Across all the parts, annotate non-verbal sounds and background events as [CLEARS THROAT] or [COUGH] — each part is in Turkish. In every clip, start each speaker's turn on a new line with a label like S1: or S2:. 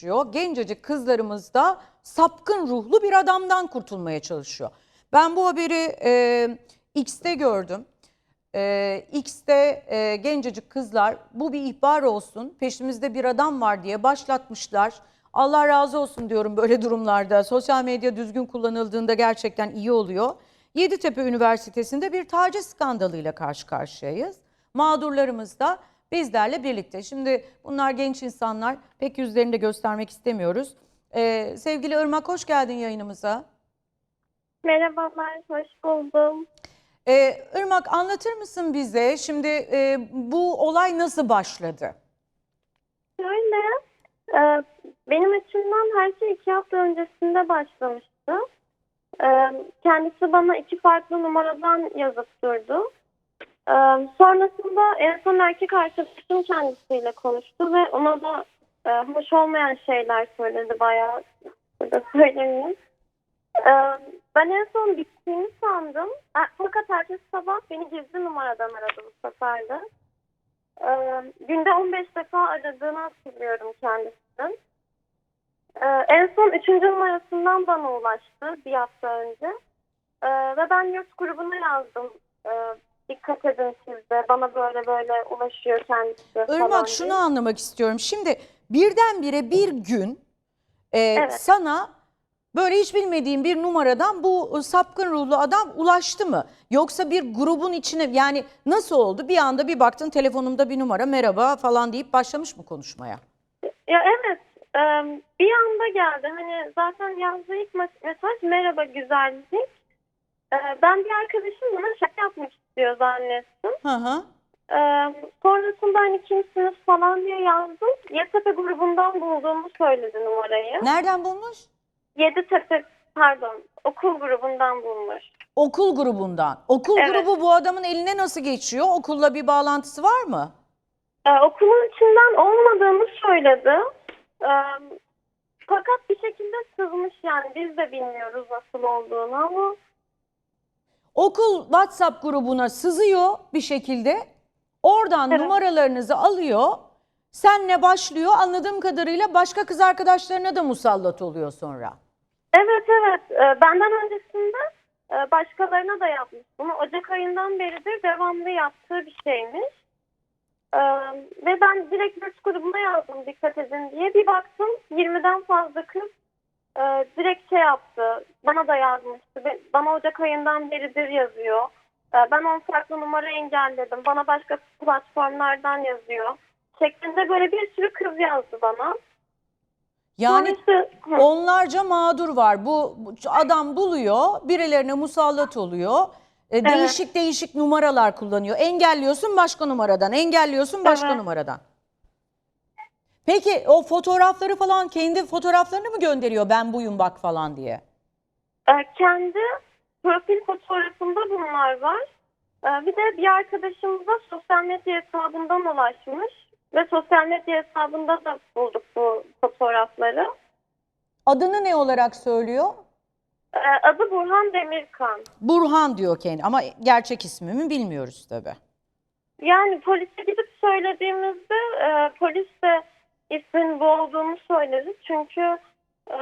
S1: çalışıyor. Gencecik kızlarımız da sapkın ruhlu bir adamdan kurtulmaya çalışıyor. Ben bu haberi e, X'te gördüm. E, X'te e, gencecik kızlar bu bir ihbar olsun peşimizde bir adam var diye başlatmışlar. Allah razı olsun diyorum böyle durumlarda. Sosyal medya düzgün kullanıldığında gerçekten iyi oluyor. Yeditepe Üniversitesi'nde bir taciz skandalıyla karşı karşıyayız. Mağdurlarımız da bizlerle birlikte. Şimdi bunlar genç insanlar pek yüzlerini de göstermek istemiyoruz. Ee, sevgili Irmak hoş geldin yayınımıza.
S2: Merhabalar, hoş buldum.
S1: Ee, Irmak anlatır mısın bize şimdi e, bu olay nasıl başladı?
S2: Şöyle, e, benim açımdan her şey iki hafta öncesinde başlamıştı. E, kendisi bana iki farklı numaradan yazıp durdu. E, sonrasında en son erkek arkadaşım kendisiyle konuştu ve ona da e, hoş olmayan şeyler söyledi bayağı. Burada söyleyeyim. E, ben en son bittiğini sandım. E, Fakat ertesi sabah beni gizli numaradan aradı bu sefer de. Ee, günde 15 defa aradığını hatırlıyorum kendisinin. Ee, en son üçüncü numarasından bana ulaştı bir hafta önce. Ee, ve ben yurt grubuna yazdım. Ee, dikkat edin siz de bana böyle böyle ulaşıyor kendisi falan
S1: Irmak
S2: diye.
S1: şunu anlamak istiyorum. Şimdi birdenbire bir gün e,
S2: Evet.
S1: sana böyle hiç bilmediğin bir numaradan bu sapkın ruhlu adam ulaştı mı? Yoksa bir grubun içine yani nasıl oldu? Bir anda bir baktın telefonumda bir numara merhaba falan deyip başlamış mı konuşmaya?
S2: Ya evet e, bir anda geldi. Hani zaten yazdığı ilk mes- mesaj merhaba güzellik. E, ben bir arkadaşım bana şaka yapmak istiyor zannettim.
S1: Hı hı.
S2: Ee, sonrasında hani kimsiniz falan diye yazdım. Yeditepe grubundan bulduğumu söyledi numarayı.
S1: Nereden bulmuş?
S2: Yeditepe pardon okul grubundan bulmuş.
S1: Okul grubundan. Okul
S2: Evet.
S1: grubu bu adamın eline nasıl geçiyor? Okulla bir bağlantısı var mı?
S2: Ee, okulun içinden olmadığını söyledi. Ee, fakat bir şekilde sızmış yani biz de bilmiyoruz nasıl olduğunu ama
S1: Okul WhatsApp grubuna sızıyor bir şekilde. Oradan
S2: Evet.
S1: numaralarınızı alıyor. Senle başlıyor. Anladığım kadarıyla başka kız arkadaşlarına da musallat oluyor sonra.
S2: evet evet Ee, benden öncesinde e, başkalarına da yapmış bunu. Ocak ayından beridir devamlı yaptığı bir şeymiş. Ee, ve ben direkt yurt grubuna yazdım dikkat edin diye. Bir baktım 20'den fazla kız e, direkt şey yaptı. Bana da yazmıştı. Bana Ocak ayından beridir yazıyor. Ee, ben 10 farklı numara engelledim. Bana başka platformlardan yazıyor. Şeklinde böyle bir sürü kız yazdı bana.
S1: Yani onlarca mağdur var. Bu, adam buluyor, birilerine musallat oluyor. E, Değişik değişik numaralar kullanıyor. Engelliyorsun başka numaradan, engelliyorsun başka
S2: Evet.
S1: numaradan. Peki o fotoğrafları falan kendi fotoğraflarını mı gönderiyor ben buyum bak falan diye?
S2: Ee, kendi profil fotoğrafında bunlar var. Ee, bir de bir arkadaşımıza sosyal medya hesabından ulaşmış ve sosyal medya hesabında da bulduk bu fotoğrafları.
S1: Adını ne olarak söylüyor?
S2: Ee, adı Burhan Demirkan.
S1: Burhan diyor kendi ama gerçek ismimi bilmiyoruz tabii.
S2: Yani polise gidip söylediğimizde e, polis de ismin bu olduğunu söyledi. Çünkü e,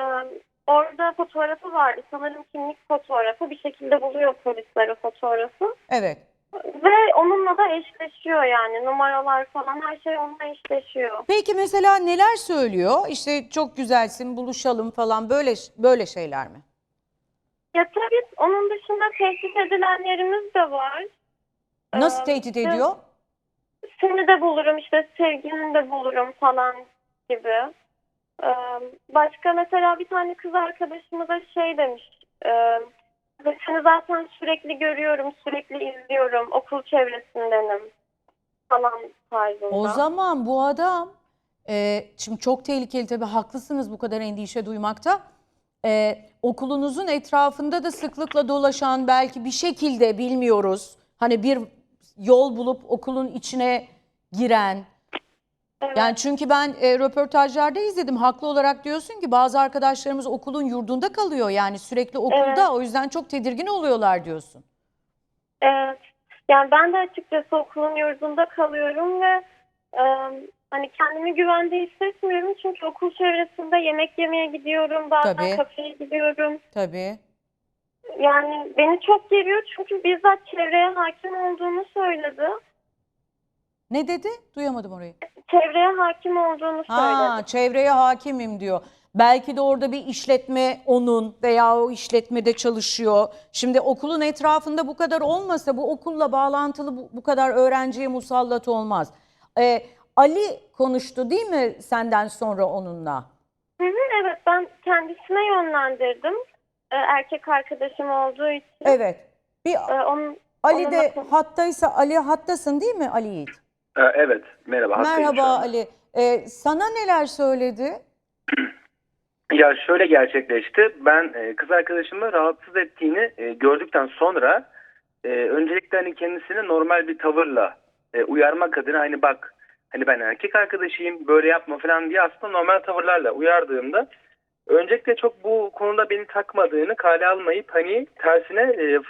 S2: orada fotoğrafı vardı. Sanırım kimlik fotoğrafı. Bir şekilde buluyor polisler o fotoğrafı.
S1: Evet.
S2: Ve onunla da eşleşiyor yani numaralar falan her şey onunla eşleşiyor.
S1: Peki mesela neler söylüyor? İşte çok güzelsin, buluşalım falan böyle böyle şeyler mi?
S2: Ya tabii onun dışında tehdit edilenlerimiz de var.
S1: Nasıl
S2: Ee,
S1: tehdit ediyor?
S2: Seni de bulurum işte sevgilini de bulurum falan gibi. Ee, başka mesela bir tane kız arkadaşımı da şey demiş. E, seni zaten sürekli görüyorum, sürekli izliyorum, okul çevresindenim falan tarzında.
S1: O zaman bu adam, e, şimdi çok tehlikeli tabii haklısınız bu kadar endişe duymakta. E, okulunuzun etrafında da sıklıkla dolaşan belki bir şekilde bilmiyoruz. Hani bir yol bulup okulun içine giren.
S2: Evet.
S1: Yani çünkü ben e, röportajlarda izledim. Haklı olarak diyorsun ki bazı arkadaşlarımız okulun yurdunda kalıyor. Yani sürekli okulda
S2: Evet.
S1: o yüzden çok tedirgin oluyorlar diyorsun.
S2: Evet. Yani ben de açıkçası okulun yurdunda kalıyorum ve e, Hani kendimi güvende hissetmiyorum çünkü okul çevresinde yemek yemeye gidiyorum, bazen
S1: Tabii.
S2: kafeye gidiyorum.
S1: Tabii.
S2: Yani beni çok geriyor çünkü bizzat çevreye hakim olduğunu söyledi.
S1: Ne dedi? Duyamadım orayı.
S2: Çevreye hakim olduğunu
S1: Ha,
S2: söyledi.
S1: çevreye hakimim diyor. Belki de orada bir işletme onun veya o işletmede çalışıyor. Şimdi okulun etrafında bu kadar olmasa bu okulla bağlantılı bu, bu kadar öğrenciye musallat olmaz. Ee, Ali konuştu değil mi senden sonra onunla?
S2: Hı hı, evet ben kendisine yönlendirdim. Ee, erkek arkadaşım olduğu için.
S1: Evet. Bir
S2: Ee, onun,
S1: Ali de hattaysa Ali hattasın değil mi Ali Yiğit?
S3: Ee, Evet, merhaba.
S1: Merhaba. Ali. Ee, sana neler söyledi? [CLEARS THROAT]
S3: Ya şöyle gerçekleşti. Ben e, kız arkadaşımı rahatsız ettiğini e, gördükten sonra e, öncelikle hani kendisini normal bir tavırla e, uyarmak adına hani bak hani ben erkek arkadaşıyım böyle yapma falan diye aslında normal tavırlarla uyardığımda öncelikle çok bu konuda beni takmadığını kale almayıp hani tersine e,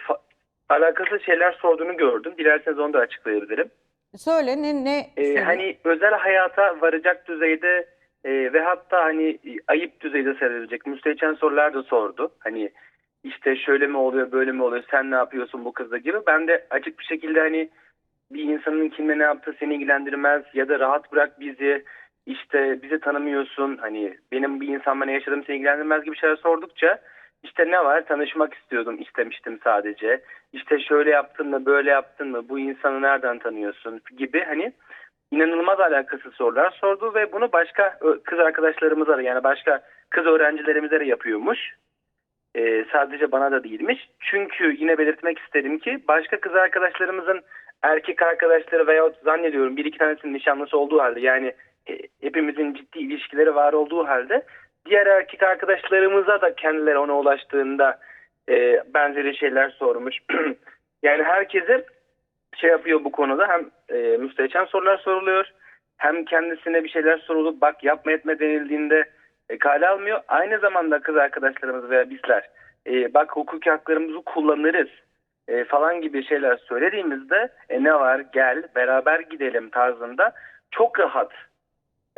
S3: alakasız şeyler sorduğunu gördüm. Dilerseniz onu da açıklayabilirim.
S1: Söyle ne ne
S3: Ee,
S1: söyle?
S3: hani özel hayata varacak düzeyde e, ve hatta hani ayıp düzeyde sayılabilecek müstehcen sorular da sordu. Hani işte şöyle mi oluyor böyle mi oluyor sen ne yapıyorsun bu kızla gibi. Ben de açık bir şekilde hani bir insanın kimle ne yaptığı seni ilgilendirmez ya da rahat bırak bizi işte bizi tanımıyorsun hani benim bir insanla ne yaşadığım seni ilgilendirmez gibi şeyler sordukça işte ne var tanışmak istiyordum istemiştim sadece işte şöyle yaptın mı böyle yaptın mı bu insanı nereden tanıyorsun gibi hani inanılmaz alakasız sorular sordu ve bunu başka kız arkadaşlarımıza da yani başka kız öğrencilerimize de yapıyormuş. Ee, sadece bana da değilmiş. Çünkü yine belirtmek isterim ki başka kız arkadaşlarımızın erkek arkadaşları veya zannediyorum bir iki tanesinin nişanlısı olduğu halde yani e, hepimizin ciddi ilişkileri var olduğu halde diğer erkek arkadaşlarımıza da kendileri ona ulaştığında e, benzeri şeyler sormuş. [CLEARS THROAT] yani herkese şey yapıyor bu konuda hem e, müstehcen sorular soruluyor hem kendisine bir şeyler sorulup bak yapma etme denildiğinde e, kale almıyor. Aynı zamanda kız arkadaşlarımız veya bizler e, bak hukuki haklarımızı kullanırız e, falan gibi şeyler söylediğimizde e, ne var gel beraber gidelim tarzında çok rahat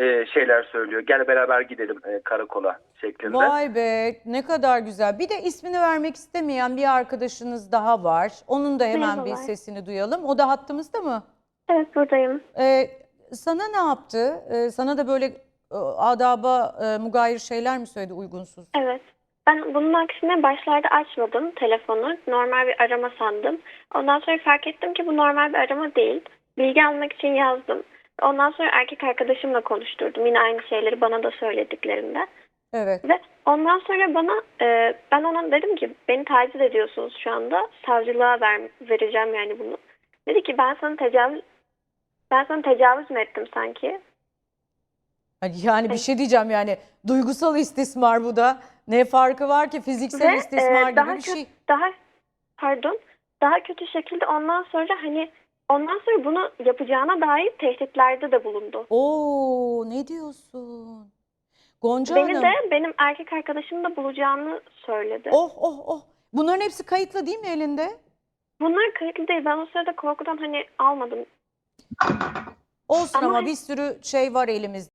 S3: e, şeyler söylüyor. Gel beraber gidelim e, karakola şeklinde.
S1: Vay be ne kadar güzel. Bir de ismini vermek istemeyen bir arkadaşınız daha var. Onun da hemen bir
S2: Merhabalar.
S1: sesini duyalım. O da hattımızda mı?
S2: Evet buradayım.
S1: Ee, sana ne yaptı? Ee, sana da böyle e, adaba e, mugayir şeyler mi söyledi uygunsuz?
S2: Evet. Ben bunun aksine başlarda açmadım telefonu. Normal bir arama sandım. Ondan sonra fark ettim ki bu normal bir arama değil. Bilgi almak için yazdım. Ondan sonra erkek arkadaşımla konuşturdum. Yine aynı şeyleri bana da söylediklerinde.
S1: Evet.
S2: Ve ondan sonra bana e, ben ona dedim ki beni taciz ediyorsunuz şu anda. Savcılığa ver, vereceğim yani bunu. Dedi ki ben sana tecavüz ben sana tecavüz mü ettim sanki?
S1: Hani Yani bir şey diyeceğim yani duygusal istismar bu da. Ne farkı var ki fiziksel
S2: Ve,
S1: istismar
S2: e,
S1: gibi
S2: daha
S1: bir şey.
S2: Daha pardon daha kötü şekilde ondan sonra hani ondan sonra bunu yapacağına dair tehditlerde de bulundu.
S1: Oo ne diyorsun? Gonca
S2: Beni
S1: Hanım.
S2: de benim erkek arkadaşımı da bulacağını söyledi.
S1: Oh oh oh. Bunların hepsi kayıtlı değil mi elinde?
S2: Bunlar kayıtlı değil. Ben o sırada korkudan hani almadım.
S1: Olsun
S2: Ama-
S1: ama bir sürü şey var elimizde.